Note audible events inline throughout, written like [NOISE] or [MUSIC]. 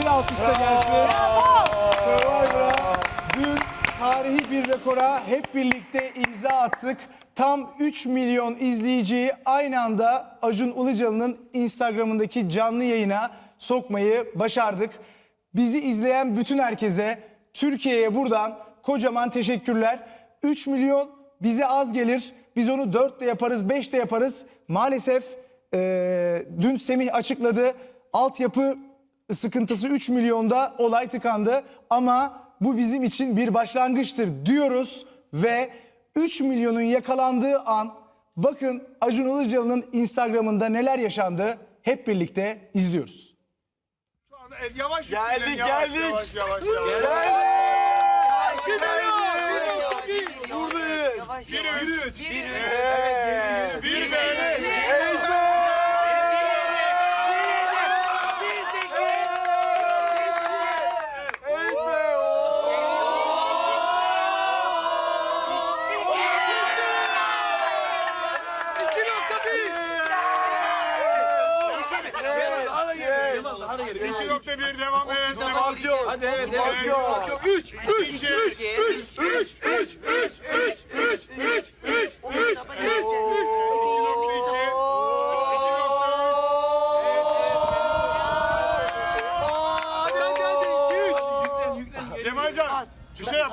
Bir alkış da gelsin. Survivor'a dün tarihi bir rekora hep birlikte imza attık. Tam 3 milyon izleyiciyi aynı anda Acun Ilıcalı'nın Instagram'ındaki canlı yayına sokmayı başardık. Bizi izleyen bütün herkese, Türkiye'ye buradan kocaman teşekkürler. 3 milyon bize az gelir. Biz onu 4 de yaparız, 5 de yaparız. Maalesef eee, dün Semih açıkladı. Altyapı sıkıntısı 3 milyonda olay tıkandı ama bu bizim için bir başlangıçtır diyoruz ve 3 milyonun yakalandığı an bakın Acun Ilıcalı'nın Instagram'ında neler yaşandı hep birlikte izliyoruz. Şu anda el yavaş geldik yükleyin, yavaş, geldik. Yavaş yavaş yavaş. Geldik. Gidiyor. Buradayız. 1 3 1 3 İki nokta bir devam evet. Devam. Yok. Hadi evet. Fark yok. Üç. Üç. Üç. Üç. Üç. Üç. Üç. Üç. Üç. Üç. Üç. Üç. Üç. İki nokta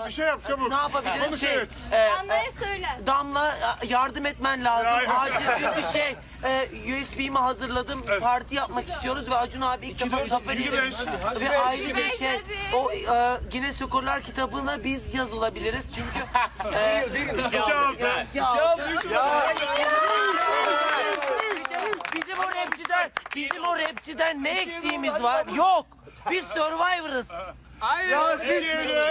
Bir şey yap, çabuk. Ne yapabilirim? Konuş Şey, evet. e, Damla'ya söyle. Damla e, yardım etmen lazım. Hayır. Acil çünkü [LAUGHS] şey e, USB'mi hazırladım. Parti yapmak istiyoruz ve Acun abi ilk defa zafer iki ve ayrıca beş, şey hadi. o e, Guinness Rekorlar kitabına biz yazılabiliriz çünkü [LAUGHS] e, İki altı. ya, bizim o rapçiden bizim o rapçiden ne eksiğimiz var? Yok. Biz Survivor'ız. Hayır. Ya siz,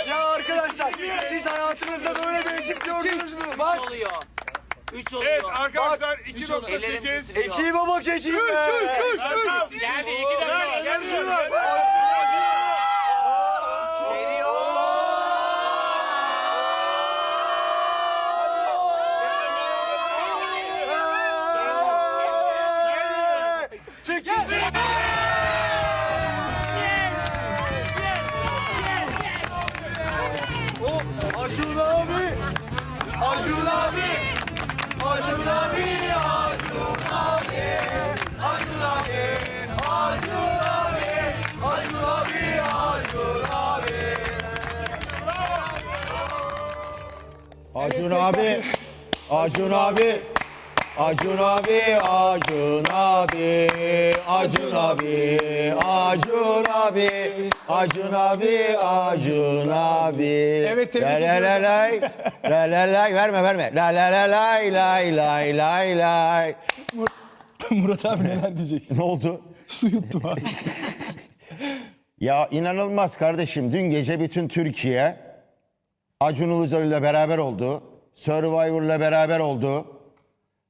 ya arkadaşlar siz hayatınızda böyle bir bencik gördünüz mü? Bak. oluyor. 3 oluyor. Evet arkadaşlar Ellerim 2.8. titriyor. Ekiğime bak ekiğime. Üç, üç, üç, üç. İleride 2 dakika var. Ekiğime bak. Acun abi, Acun abi, Acun abi, Acun abi, Acun abi, Acun abi, Acun abi, Acun abi. Evet, tebrik La la la lay, la la lay, verme verme. La la la lay, lay lay lay lay. [LAUGHS] Murat abi neler diyeceksin? Ne oldu? Su yuttum abi. [LAUGHS] Ya inanılmaz kardeşim. Dün gece bütün Türkiye Acun Ilıcalı ile beraber oldu. Survivor'la beraber oldu.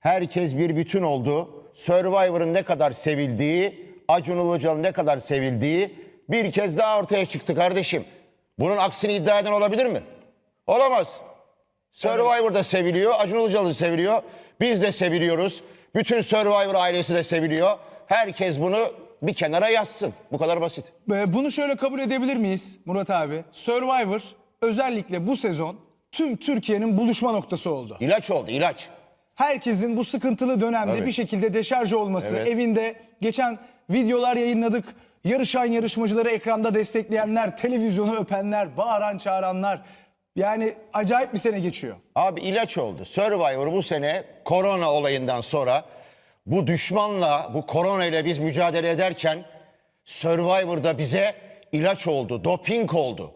Herkes bir bütün oldu. Survivor'ın ne kadar sevildiği, Acun Ilıcalı'nın ne kadar sevildiği bir kez daha ortaya çıktı kardeşim. Bunun aksini iddia eden olabilir mi? Olamaz. Survivor'da seviliyor, Acun Ilıcalı seviliyor. Biz de seviliyoruz. Bütün Survivor ailesi de seviliyor. Herkes bunu bir kenara yazsın. Bu kadar basit. Bunu şöyle kabul edebilir miyiz Murat abi? Survivor özellikle bu sezon tüm Türkiye'nin buluşma noktası oldu. İlaç oldu, ilaç. Herkesin bu sıkıntılı dönemde Tabii. bir şekilde deşarj olması, Evet. evinde geçen videolar yayınladık. Yarışan yarışmacıları ekranda destekleyenler, televizyonu öpenler, bağıran çağıranlar. Yani acayip bir sene geçiyor. Abi ilaç oldu. Survivor bu sene korona olayından sonra bu düşmanla, bu korona ile biz mücadele ederken Survivor'da bize ilaç oldu, doping oldu.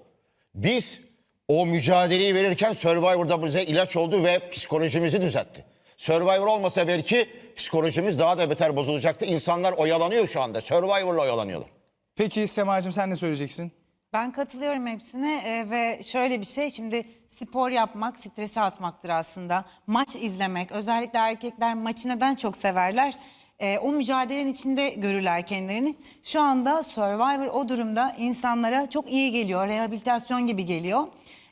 Biz o mücadeleyi verirken Survivor'da bize ilaç oldu ve psikolojimizi düzeltti. Survivor olmasa belki psikolojimiz daha da beter bozulacaktı. İnsanlar oyalanıyor şu anda. Survivor'la oyalanıyorlar. Peki Semacığım sen ne söyleyeceksin? Ben katılıyorum hepsine e, ve şöyle bir şey şimdi spor yapmak stresi atmaktır aslında. Maç izlemek özellikle erkekler maçı neden çok severler? E, o mücadelenin içinde görürler kendilerini. Şu anda Survivor o durumda insanlara çok iyi geliyor. Rehabilitasyon gibi geliyor.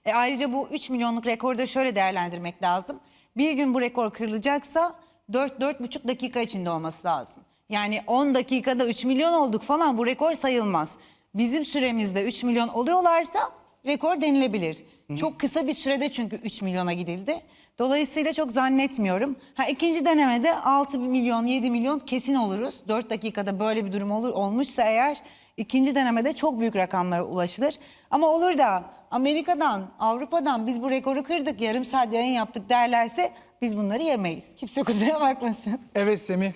E, ayrıca bu 3 milyonluk rekoru da şöyle değerlendirmek lazım. Bir gün bu rekor kırılacaksa 4-4,5 dakika içinde olması lazım. Yani 10 dakikada 3 milyon olduk falan bu rekor sayılmaz. bizim süremizde 3 milyon oluyorlarsa rekor denilebilir. Çok kısa bir sürede çünkü 3 milyona gidildi. Dolayısıyla çok zannetmiyorum. Ha ikinci denemede 6 milyon 7 milyon kesin oluruz. 4 dakikada böyle bir durum olur olmuşsa eğer ikinci denemede çok büyük rakamlara ulaşılır. Ama olur da Amerika'dan, Avrupa'dan biz bu rekoru kırdık, yarım saat yayın yaptık derlerse biz bunları yemeyiz. Kimse kusura bakmasın. Evet Semih.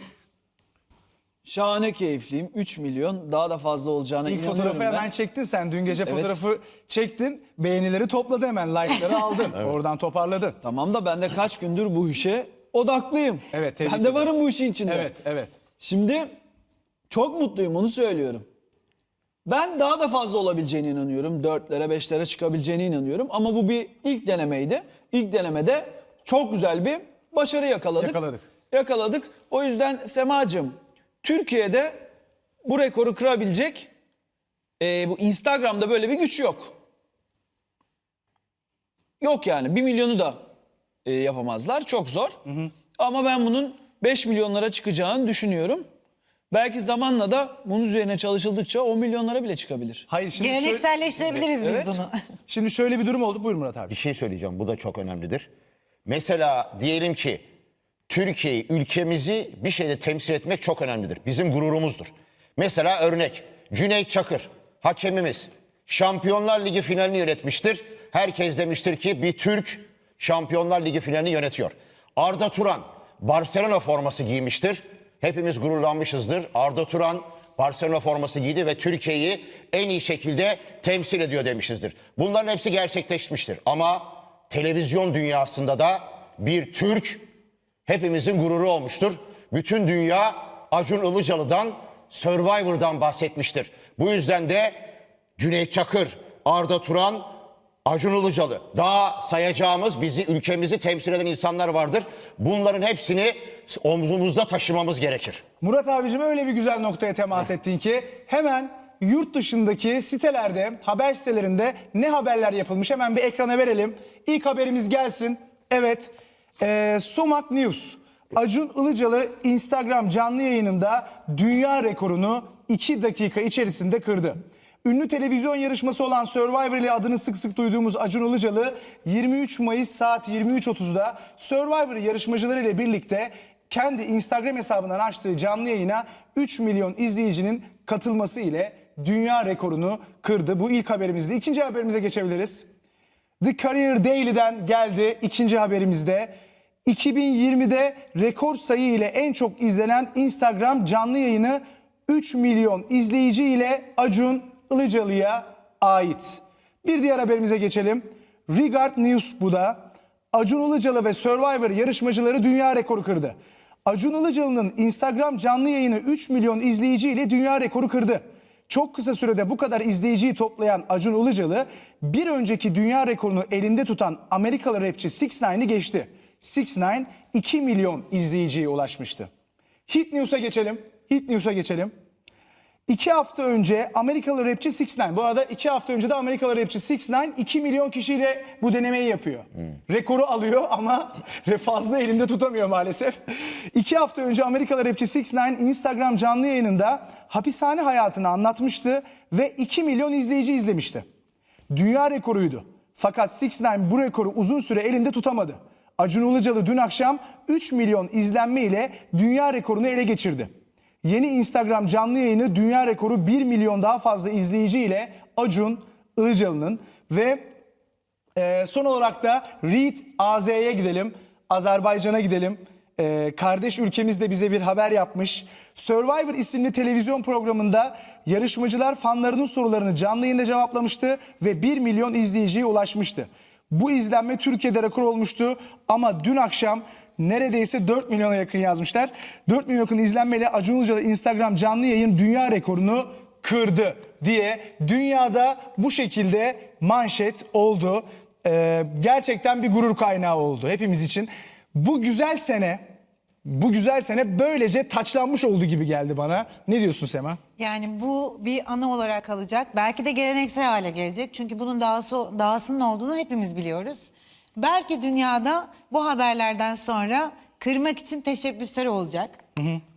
Şahane keyifliyim. 3 milyon daha da fazla olacağına İlk inanıyorum fotoğrafı ben. hemen çektin sen. Dün gece Evet. fotoğrafı çektin. Beğenileri topladı hemen. Like'ları [LAUGHS] aldın. Oradan toparladın. Tamam da ben de kaç gündür bu işe odaklıyım. Evet, tebrik Ben de ederim. varım bu işin içinde. Evet, evet. Şimdi çok mutluyum onu söylüyorum. Ben daha da fazla olabileceğine inanıyorum. 4'lere 5'lere çıkabileceğine inanıyorum. Ama bu bir ilk denemeydi. İlk denemede çok güzel bir başarı yakaladık. Yakaladık. Yakaladık. O yüzden Semacığım Türkiye'de bu rekoru kırabilecek e, bu Instagram'da böyle bir güç yok. Yok yani 1 milyonu da e, yapamazlar. Çok zor. Ama ben bunun 5 milyonlara çıkacağını düşünüyorum. Belki zamanla da bunun üzerine çalışıldıkça 10 milyonlara bile çıkabilir. Hayır şimdi şöyle, Gelenekselleştirebiliriz biz Evet. bunu. [LAUGHS] şimdi şöyle bir durum oldu. Buyur Murat abi. Bir şey söyleyeceğim. Bu da çok önemlidir. Mesela diyelim ki Türkiye'yi, ülkemizi bir şeyde temsil etmek çok önemlidir. Bizim gururumuzdur. Mesela örnek Cüneyt Çakır, hakemimiz. Şampiyonlar Ligi finalini yönetmiştir. Herkes demiştir ki bir Türk Şampiyonlar Ligi finalini yönetiyor. Arda Turan Barcelona forması giymiştir. Hepimiz gururlanmışızdır. Arda Turan Barcelona forması giydi ve Türkiye'yi en iyi şekilde temsil ediyor demişizdir. Bunların hepsi gerçekleşmiştir. Ama televizyon dünyasında da bir Türk hepimizin gururu olmuştur. Bütün dünya Acun Ilıcalı'dan, Survivor'dan bahsetmiştir. Bu yüzden de Cüneyt Çakır, Arda Turan, Acun Ilıcalı. Daha sayacağımız bizi, ülkemizi temsil eden insanlar vardır. Bunların hepsini omzumuzda taşımamız gerekir. Murat abicim öyle bir güzel noktaya temas ettin ki hemen yurt dışındaki sitelerde, haber sitelerinde ne haberler yapılmış hemen bir ekrana verelim. İlk haberimiz gelsin. Evet, ee, Somak News. Acun Ilıcalı Instagram canlı yayınında dünya rekorunu 2 dakika içerisinde kırdı. Ünlü televizyon yarışması olan Survivor ile adını sık sık duyduğumuz Acun Ilıcalı 23 Mayıs saat 23.30'da Survivor yarışmacıları ile birlikte kendi Instagram hesabından açtığı canlı yayına 3 milyon izleyicinin katılması ile dünya rekorunu kırdı. Bu ilk haberimizdi. İkinci haberimize geçebiliriz. The Career Daily'den geldi ikinci haberimizde. 2020'de rekor sayı ile en çok izlenen Instagram canlı yayını 3 milyon izleyici ile Acun Ilıcalı'ya ait. Bir diğer haberimize geçelim. Regard News bu da. Acun Ilıcalı ve Survivor yarışmacıları dünya rekoru kırdı. Acun Ilıcalı'nın Instagram canlı yayını 3 milyon izleyici ile dünya rekoru kırdı. Çok kısa sürede bu kadar izleyiciyi toplayan Acun Ilıcalı bir önceki dünya rekorunu elinde tutan Amerikalı rapçi 6ix9ine geçti. 6ix9ine 2 milyon izleyiciye ulaşmıştı. Hit News'a geçelim. Hit News'a geçelim. İki hafta önce Amerikalı rapçi 6ix9ine. Bu arada iki hafta önce de Amerikalı rapçi 6ix9ine 2 milyon kişiyle bu denemeyi yapıyor. Rekoru alıyor [LAUGHS] ama fazla elinde tutamıyor maalesef. İki hafta önce Amerikalı rapçi 6ix9ine Instagram canlı yayınında hapishane hayatını anlatmıştı ve 2 milyon izleyici izlemişti. Dünya rekoruydu. Fakat 6ix9ine bu rekoru uzun süre elinde tutamadı. Acun Ilıcalı dün akşam 3 milyon izlenme ile dünya rekorunu ele geçirdi. Yeni Instagram canlı yayını dünya rekoru 1 milyon daha fazla izleyici ile Acun Ilıcalı'nın ve e, son olarak da Reed AZ'ye gidelim. Azerbaycan'a gidelim. E, kardeş ülkemiz de bize bir haber yapmış. Survivor isimli televizyon programında yarışmacılar fanlarının sorularını canlı yayında cevaplamıştı ve 1 milyon izleyiciye ulaşmıştı. Bu izlenme Türkiye'de rekor olmuştu ama dün akşam neredeyse 4 milyona yakın yazmışlar. 4 milyon yakın izlenmeyle Acun Ilıcalı Instagram canlı yayın dünya rekorunu kırdı diye dünyada bu şekilde manşet oldu. Ee, gerçekten bir gurur kaynağı oldu hepimiz için. Bu güzel sene, bu güzel sene böylece taçlanmış oldu gibi geldi bana. Ne diyorsun Sema? Yani bu bir ana olarak kalacak. Belki de geleneksel hale gelecek. Çünkü bunun dahası, dahasının olduğunu hepimiz biliyoruz. Belki dünyada bu haberlerden sonra kırmak için teşebbüsler olacak.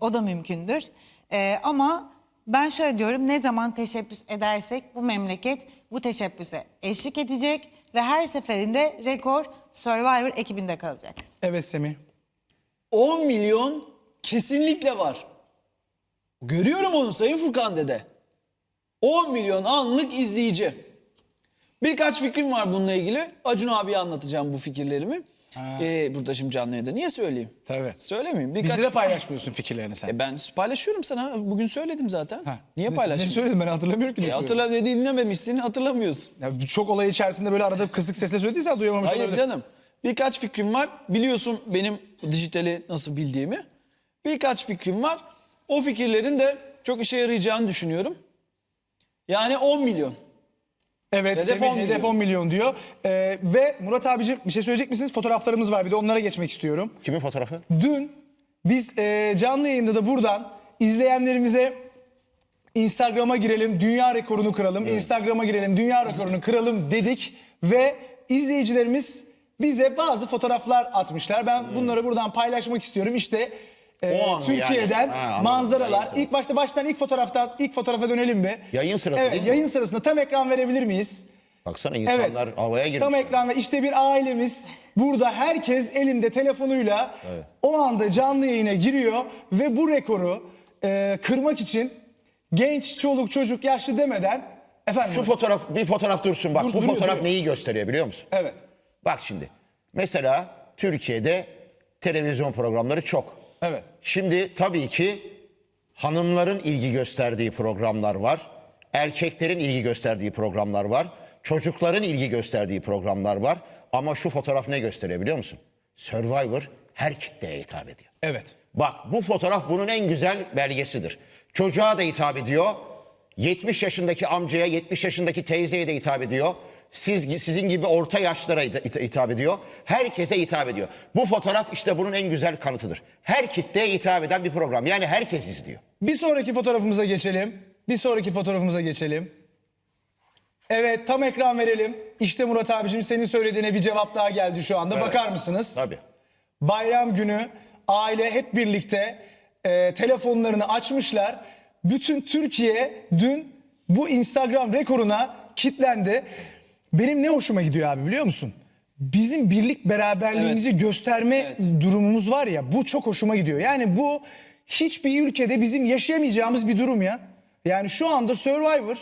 O da mümkündür. Ee, ama Ben şöyle diyorum ne zaman teşebbüs edersek bu memleket bu teşebbüse eşlik edecek ve her seferinde rekor Survivor ekibinde kalacak. Evet Semih. 10 milyon kesinlikle var. Görüyorum onu Sayın Furkan dede. 10 milyon anlık izleyici. Birkaç fikrim var bununla ilgili. Acun abiye anlatacağım bu fikirlerimi. Ee, burada şimdi canlı yayında. Niye söyleyeyim? Tabii. Söylemeyeyim. Birkaç... Bizde de paylaşmıyorsun fikirlerini sen. E ben paylaşıyorum sana. Bugün söyledim zaten. Ha. Niye Ne-? Ne söyledim ben hatırlamıyorum ki ne E, söyledim. hatırla dinlememişsin, hatırlamıyorsun. Ya çok olay içerisinde böyle arada kısık sesle söylediysen duyamamış Hayır olabilir. canım. Birkaç fikrim var. Biliyorsun benim dijitali nasıl bildiğimi. Birkaç fikrim var. O fikirlerin de çok işe yarayacağını düşünüyorum. Yani 10 milyon. Evet Hedef Semih 10 milyon. hedef 10 milyon diyor. Ee, ve Murat abicim bir şey söyleyecek misiniz? Fotoğraflarımız var bir de onlara geçmek istiyorum. Kimin fotoğrafı? Dün biz e, canlı yayında da buradan izleyenlerimize Instagram'a girelim, dünya rekorunu kıralım. Instagram'a girelim, dünya rekorunu kıralım dedik ve izleyicilerimiz bize bazı fotoğraflar atmışlar. Ben bunları buradan paylaşmak istiyorum. İşte e, O an Türkiye'den yani. Ha, anladım. manzaralar. Sırası. İlk başta baştan ilk fotoğraftan ilk fotoğrafa dönelim mi? Yayın sırası evet, değil mi? Yayın sırasında tam ekran verebilir miyiz? Baksana insanlar havaya girmiş. Tam ekran ve işte bir ailemiz burada herkes elinde telefonuyla o anda canlı yayına giriyor ve bu rekoru e, kırmak için genç, çoluk, çocuk, yaşlı demeden efendim Şu fotoğraf bir fotoğraf dursun bak. Dur, bu duruyor, fotoğraf duruyor. neyi gösteriyor biliyor musun? evet. Bak şimdi. Mesela Türkiye'de televizyon programları çok. Evet. Şimdi tabii ki hanımların ilgi gösterdiği programlar var. Erkeklerin ilgi gösterdiği programlar var. Çocukların ilgi gösterdiği programlar var. Ama şu fotoğraf ne gösteriyor biliyor musun? Survivor her kitleye hitap ediyor. Evet. Bak bu fotoğraf bunun en güzel belgesidir. Çocuğa da hitap ediyor. 70 yaşındaki amcaya, 70 yaşındaki teyzeye de hitap ediyor. Siz sizin gibi orta yaşlara hit- hitap ediyor. Herkese hitap ediyor. Bu fotoğraf işte bunun en güzel kanıtıdır. Her kitleye hitap eden bir program. Yani herkes izliyor. Bir sonraki fotoğrafımıza geçelim. Bir sonraki fotoğrafımıza geçelim. Evet tam ekran verelim. İşte Murat abicim senin söylediğine bir cevap daha geldi şu anda. Bakar mısınız? Tabii. Bayram günü aile hep birlikte e, telefonlarını açmışlar. Bütün Türkiye dün bu Instagram rekoruna kitlendi. Benim ne hoşuma gidiyor abi biliyor musun? Bizim birlik beraberliğimizi gösterme durumumuz var ya bu çok hoşuma gidiyor. Yani bu hiçbir ülkede bizim yaşayamayacağımız bir durum ya. Yani şu anda Survivor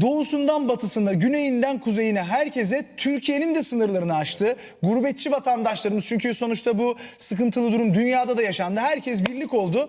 doğusundan batısına, güneyinden kuzeyine herkese Türkiye'nin de sınırlarını aştı. Gurbetçi vatandaşlarımız çünkü sonuçta bu sıkıntılı durum dünyada da yaşandı. Herkes birlik oldu.